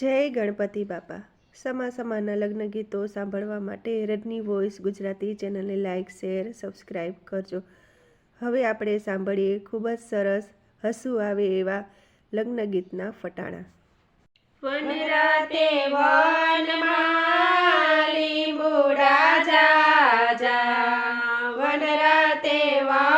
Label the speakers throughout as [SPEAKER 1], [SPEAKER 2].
[SPEAKER 1] જય ગણપતિ બાપા. સમા સમાના લગ્ન ગીતો સાંભળવા માટે રજની વોઇસ ગુજરાતી ચેનલને લાઇક શેર સબસ્ક્રાઈબ કરજો. હવે આપણે સાંભળીએ ખૂબ જ સરસ હસવું આવે એવા લગ્ન ગીતના ફટાણા.
[SPEAKER 2] લીંબુડા જાજા વનરાતે વનમાં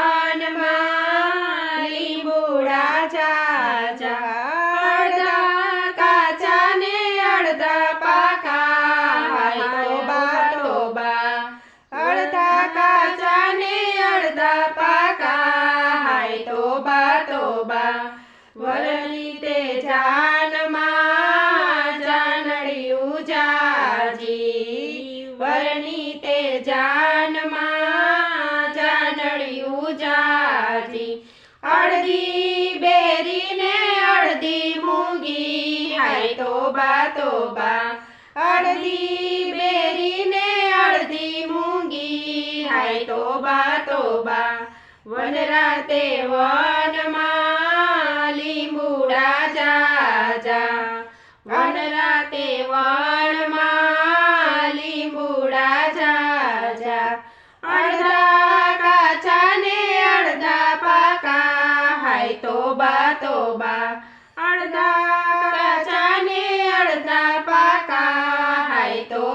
[SPEAKER 2] તોબા તોબા. અડધી બેરી ને અડધી મૂંગી. હાય તોબા તોબા. વનરાતે વનમાં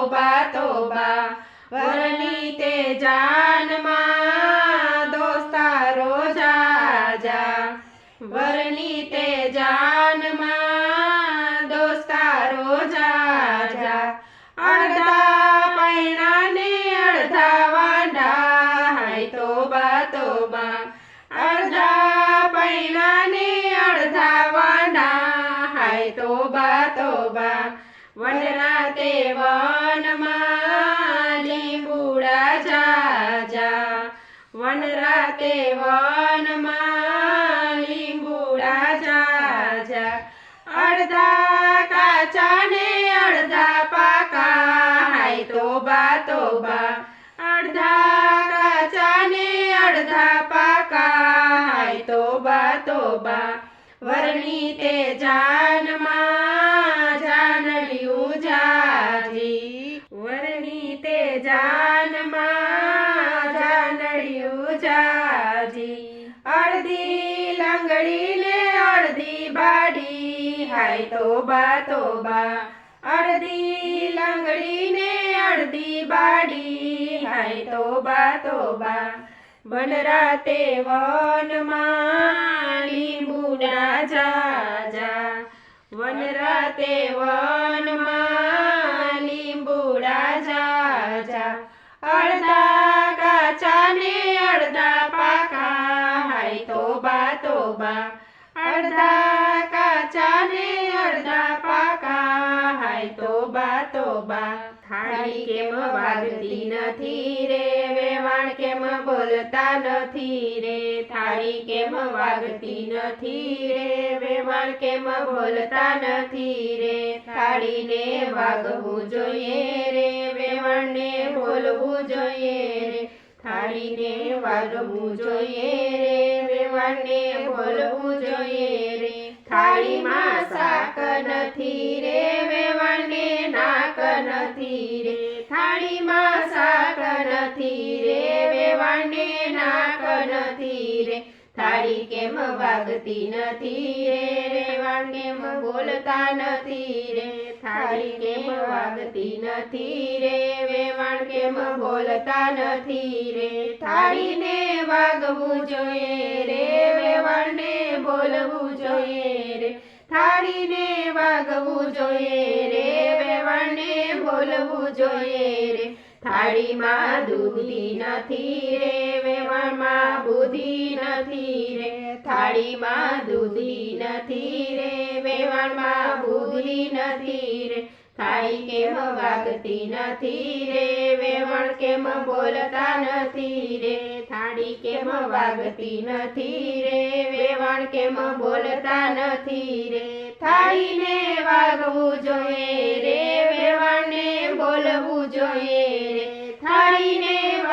[SPEAKER 2] તોબા તોબા, વરની તે જાનમાં દોસ્તારો જાજા. વરની તે જાનમાં દોસ્તારો જાજા. અડધા પૈણા ને અડધા વાંડા, હાય તોબા તોબા. અડધા પૈણા ને અડધા વનરાતે વનમાં લીંબુડા જાજા. વનરાતે વનમાં લીંબુડા જાજા. અડધા કાચા ને અડધા પાકા, હાય તોબા તોબા. અડધા કાચા ને અડધા પાકા, હાય તોબા તોબા. વરણી તે જાનમાં જાનમાં જાનડિયું જાજી. અડધી લંગડી ને અડધી બાડી, હાય તોબા તોબા. અડધી લંગડી અડધી બાડી, હાય તોબા તોબા. વનરાતે વનમાં લીંબુડા જાજા વનરાતે વનમાં તોબા અડધા કાચા ને અડધા પાકા. હાય તોબા તોબા થાળી કેમ વાગતી નથી રે? વેવાણ કેમ બોલતા નથી રે? થાળી કેમ વાગતી નથી રે? વેવાણ કેમ બોલતા નથી રે? થાળીને વાગવું જોઈએ રે? વેવાણને બોલવું જોઈએ રે? થાળીને વાગવું જોઈએ રે? વેવાણને બોલવું જોઈએ રે. થાળીમાં શાક નથી રે વેવાણને નાક નથી રે. થાળીમાં શાક નથી રે વેવાણને નાક નથી રે કેમ વાગતી નથી રે? રેવાણ કેમ બોલતા નથી રે? થાળી કેમ વાગતી નથી રે? વેવાણ કેમ બોલતા નથી રે? થાળીને વાગવું જોઈએ રે? વેવાણને બોલવું જોઈએ રે? થાળીને વાગવું જોઈએ રે? વેવાણને બોલવું જોઈએ રે? થાળીમાં દૂધી નથી રે, વેવણમાં બુદ્ધિ નથી રે. થાળીમાં દૂધી નથી રે, વેવણમાં બુદ્ધિ નથી રે. થાળી કેમ વાગતી નથી રે, વેવણ કેમ બોલતા નથી રે. થાળી કેમ વાગતી નથી રે, વેવણ કેમ બોલતા નથી રે. થાળીને વાગવું જોઈએ રે, વેવણને બોલવું જોઈએ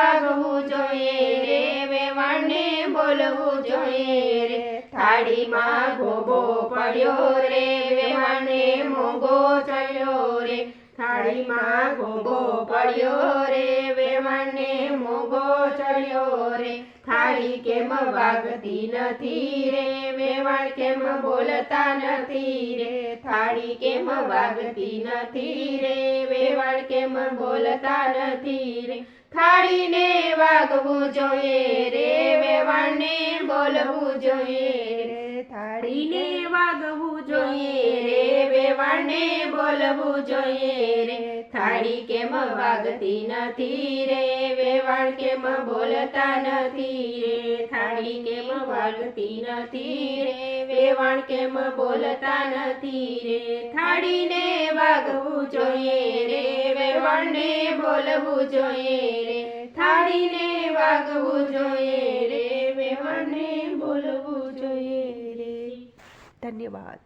[SPEAKER 2] વાગવું જોઈએ રે, વેવાણને બોલવું જોઈએ રે. થાળીમાં ગોબો પડ્યો રે, વેવાણને મોગો ચડ્યો રે. થાળીમાં ગોબો પડ્યો રે, વેવાણને મોગો ચડ્યો રે. થાળી કેમ વાગતી નથી રે, વેવાણ કેમ બોલતા નથી રે. થાળી કેમ વાગતી નથી રે, વેવાણ કેમ બોલતા નથી રે. થાળીને વાગવું જોઈએ રે વેવાણને બોલવું જોઈએ રે થાળીને વાગવું જોઈએ રે વેવાણને બોલવું જોઈએ રે થાળી કેમ વાગતી નથી રે વેવાણ કેમ બોલતા નથી રે થાળી કેમ વાગતી નથી રે વેવાણ કેમ બોલતા નથી રે થાળીને વાગવું જોઈએ રે વેવાણને બોલવું જોઈએ રે થાળીને વાગવું જોઈએ રે વેવાણને બોલવું જોઈએ રે.
[SPEAKER 1] ધન્યવાદ.